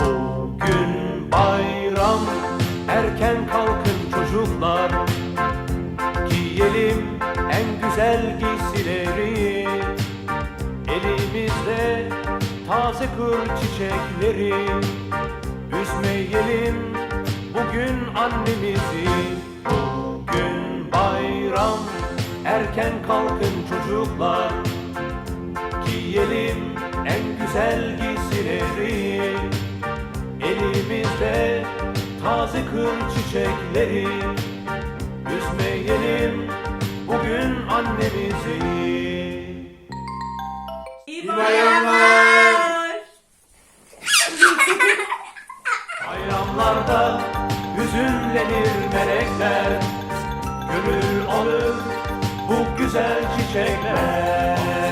Bugün bayram erken kalkın çocuklar. Giyelim en güzel giysileri. Elimizde taze kır çiçekleri. Üzmeyelim bugün annemizi. Bugün bayram erken kalkın çocuklar. Giyelim en güzel giysileri taze kır çiçekleri. Üzmeyelim bugün annemizi. İyi bayramlar. Bayramlarda hüzünlenir melekler. Gönül alır bu güzel çiçekler